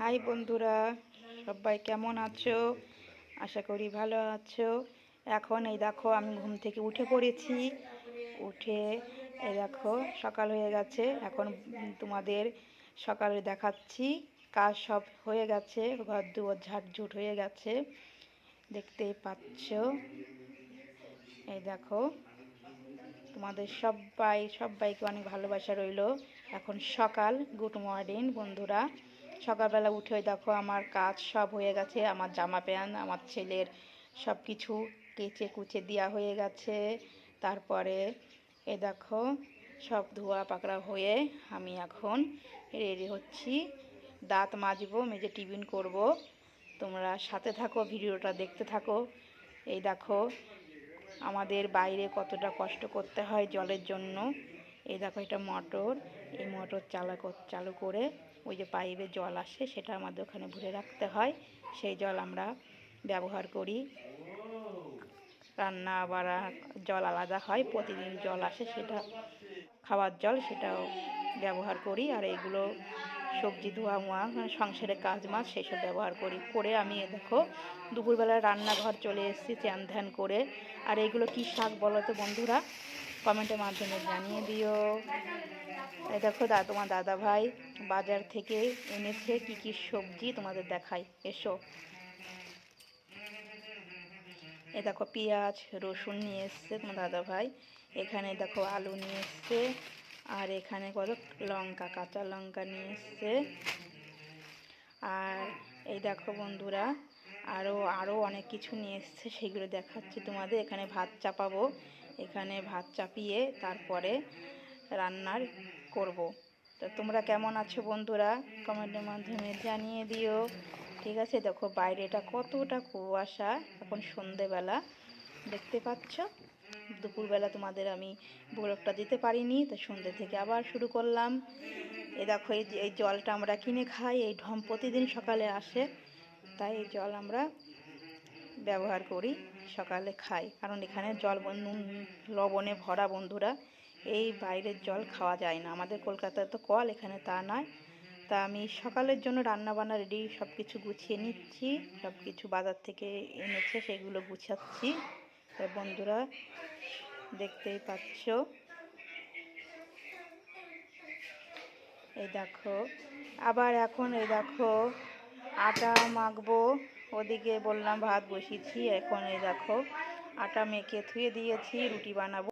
High বন্ধুরা, সবাই কেমন আছো? আশা করি ভালো আছো। এখন এই দেখো, আমি ঘুম থেকে উঠে পড়েছি। উঠে এই দেখো, সকাল হয়ে গেছে। এখন তোমাদের সকালে দেখাচ্ছি কাজ সব হয়ে গেছে ঘর দুয়ার ঝাড়ঝুট হয়ে গেছে। দেখতেই পাচ্ছ। এই দেখো, তোমাদের সবাই, সবাইকে অনেক ভালোবাসা রইল। এখন সকাল, গুড মর্নিং বন্ধুরা। সকালবেলা উঠে দেখো আমার কাজ সব হয়ে গেছে, আমার জামা প্যান্ট, আমার ছেলের সব কিছু কেচে কুচে দেওয়া হয়ে গেছে। তারপরে এ দেখো সব ধোয়া পাকড়া হয়ে আমি এখন রেডি হচ্ছি। দাঁত মাজবো, মেজে টিফিন করব। তোমরা সাথে থাকো, ভিডিওটা দেখতে থাকো। এই দেখো আমাদের বাইরে কতটা কষ্ট করতে হয় জলের জন্য। এই দেখো এটা মোটর, এই মোটর চালা চালু করে ওই যে পাইপে জল আসে, সেটা আমাদের ওখানে ভরে রাখতে হয়। সেই জল আমরা ব্যবহার করি। রান্না বাড়া জল আলাদা হয়, প্রতিদিন জল আসে সেটা, খাওয়ার জল সেটাও ব্যবহার করি। আর এগুলো সবজি ধোয়া মোয়া মানে সংসারে কাজ মাছ সেসব ব্যবহার করি। করে আমি দেখো, দুপুরবেলা রান্নাঘর চলে এসেছি চ্যান ধ্যান করে। আর এগুলো কি শাক বলো তো বন্ধুরা? কমেন্টের মাধ্যমে জানিয়ে দিও। দেখো দা, তোমার দাদা ভাই বাজার থেকে এনেছে কি কি সবজি তোমাদের দেখাই। এসো। এ দেখো পেঁয়াজ, রসুন নিয়ে এসছে তোমার দাদা ভাই। এখানে দেখো আলু নিয়ে এসছে। আর এখানে কত? লঙ্কা, কাঁচা লঙ্কা নিয়ে এসছে। আর এই দেখো বন্ধুরা আরও আরও অনেক কিছু নিয়ে এসছে, সেগুলো দেখাচ্ছি তোমাদের। এখানে ভাত চাপাবো। এখানে ভাত চাপিয়ে তারপরে রান্নার করব। তো তোমরা কেমন আছো বন্ধুরা? কমেন্টের মাধ্যমে জানিয়ে দিও। ঠিক আছে? দেখো বাইরেটা কতটা কুয়াশা। এখন সন্ধেবেলা। দেখতে পাচ্ছ? দুপুরবেলা তোমাদের আমি ব্লগটা দিতে পারিনি, তো সন্ধ্যে থেকে আবার শুরু করলাম। এ দেখো, এই এই জলটা আমরা কিনে খাই, এই ঢম প্রতিদিন সকালে আসে, তাই এই জল আমরা ব্যবহার করি। সকালে খাই। কারণ এখানে জল লবণে ভরা বন্ধুরা, এই বাইরের জল খাওয়া যায় না। আমাদের কলকাতায় তো কল, এখানে তা নয়। তা আমি সকালের জন্য রান্না বান্না রেডি সব কিছু গুছিয়ে নিচ্ছি। সব কিছু বাজার থেকে এনেছে, সেগুলো গুছাচ্ছি। তাই বন্ধুরা, দেখতেই পাচ্ছ। এই দেখো, আবার এখন এই দেখো, আটা মাখবো। ওদিকে বললাম ভাত বসিয়েছি এখন এই দেখো আটা মেখে থুয়ে দিয়েছি রুটি বানাবো।